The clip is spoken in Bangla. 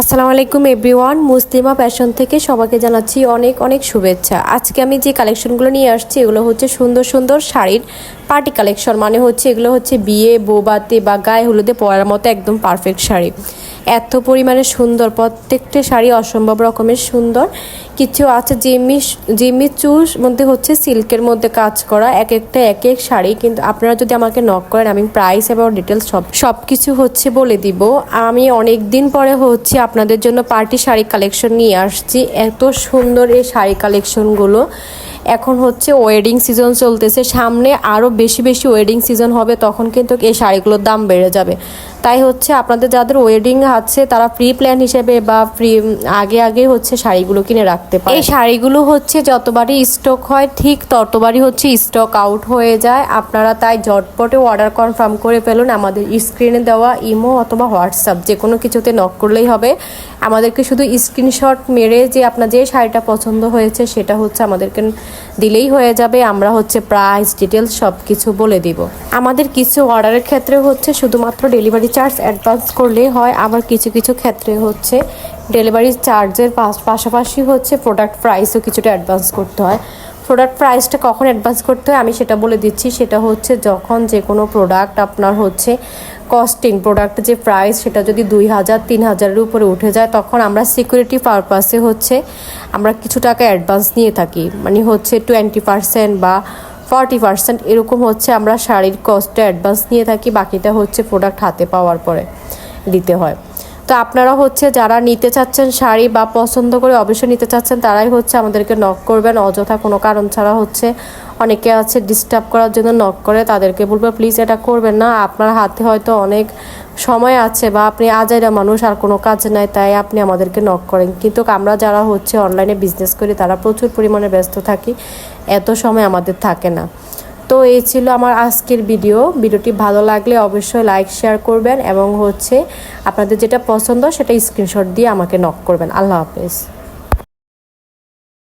আসসালামু আলাইকুম এভরিওয়ান। মুসলিমা ফ্যাশন থেকে সবাইকে জানাচ্ছি অনেক অনেক শুভেচ্ছা। আজকে আমি যে কালেকশনগুলো নিয়ে আসছি, এগুলো হচ্ছে সুন্দর সুন্দর শাড়ির পার্টি কালেকশন। মানে হচ্ছে এগুলো হচ্ছে বিয়ে বোবাতে বা গায়ে হলুদে পরার মতো একদম পারফেক্ট শাড়ি। এত পরিমাণে সুন্দর, প্রত্যেকটা শাড়ি অসম্ভব রকমের সুন্দর। কিছু আছে জিমি জিমি চুস মধ্যে হচ্ছে সিল্কের মধ্যে কাজ করা এক একটা এক এক শাড়ি। কিন্তু আপনারা যদি আমাকে নক করেন, আমি প্রাইস এবং ডিটেলস সব সব কিছু হচ্ছে বলে দিব। আমি অনেক দিন পরে হচ্ছে আপনাদের জন্য পার্টি শাড়ি কালেকশন নিয়ে আসছি। এত সুন্দর এই শাড়ি কালেকশনগুলো এখন হচ্ছে ওয়েডিং সিজন চলতেছে, সামনে আরও বেশি বেশি ওয়েডিং সিজন হবে, তখন কিন্তু এই শাড়িগুলোর দাম বেড়ে যাবে। তাই হচ্ছে আপনাদের যাদের ওয়েডিং আছে, তারা প্রি প্ল্যান হিসেবে বা প্রি আগে আগে হচ্ছে শাড়িগুলো কিনে রাখতে পারে। এই শাড়িগুলো হচ্ছে যতবারই স্টক হয়, ঠিক ততবারই হচ্ছে স্টক আউট হয়ে যায়। আপনারা তাই ঝটপটে অর্ডার কনফার্ম করে ফেলুন। আমাদের স্ক্রিনে দেওয়া ইমো অথবা হোয়াটসঅ্যাপ যে কোনো কিছুতে নক করলেই হবে। আমাদেরকে শুধু স্ক্রিনশট মেরে যে আপনার যে শাড়িটা পছন্দ হয়েছে, সেটা হচ্ছে আমাদেরকে দিলেই হয়ে যাবে, আমরা হচ্ছে প্রাইস ডিটেলস সব কিছু বলে দিব। আমাদের কিছু অর্ডারের ক্ষেত্রে হচ্ছে শুধুমাত্র ডেলিভারি চার্জ অ্যাডভান্স করলেই হয়, আবার কিছু কিছু ক্ষেত্রে হচ্ছে ডেলিভারি চার্জের পাশাপাশি হচ্ছে প্রোডাক্ট প্রাইসও কিছুটা অ্যাডভান্স করতে হয়। প্রোডাক্ট প্রাইসটা কখন অ্যাডভান্স করতে হয় আমি সেটা বলে দিচ্ছি, সেটা হচ্ছে যখন যে কোনো প্রোডাক্ট আপনার হচ্ছে কস্টিং প্রোডাক্ট যে প্রাইস সেটা যদি দুই হাজার, তিন হাজারের উপরে উঠে যায়, তখন আমরা সিকিউরিটি পারপাসে হচ্ছে আমরা কিছু টাকা অ্যাডভান্স নিয়ে থাকি। মানে হচ্ছে টোয়েন্টি পার্সেন্ট বা ফর্টি পার্সেন্ট এরকম হচ্ছে আমরা শাড়ির কস্টটা অ্যাডভান্স নিয়ে থাকি, বাকিটা হচ্ছে প্রোডাক্ট হাতে পাওয়ার পরে দিতে হয়। তো আপনারা হচ্ছে যারা নিতে চাচ্ছেন শাড়ি বা পছন্দ করে অবশ্যই নিতে চাচ্ছেন, তারাই হচ্ছে আমাদেরকে নক করবেন। অযথা কোনো কারণ ছাড়া হচ্ছে অনেকে আছে ডিস্টার্ব করার জন্য নক করে, তাদেরকে বলব প্লিজ এটা করবেন না। আপনার হাতে হয়তো অনেক সময় আছে বা আপনি আজাইরা মানুষ, আর কোনো কাজ নাই, তাই আপনি আমাদেরকে নক করেন। কিন্তু আমরা যারা হচ্ছে অনলাইনে বিজনেস করি, তারা প্রচুর পরিমাণে ব্যস্ত থাকি, এত সময় আমাদের থাকে না। তো এই ছিল আমার আজকের ভিডিও। ভিডিওটি ভালো লাগলে অবশ্যই লাইক, শেয়ার করবেন এবং হচ্ছে আপনাদের যেটা পছন্দ সেটা স্ক্রিনশট দিয়ে আমাকে নক করবেন। আল্লাহ হাফেজ।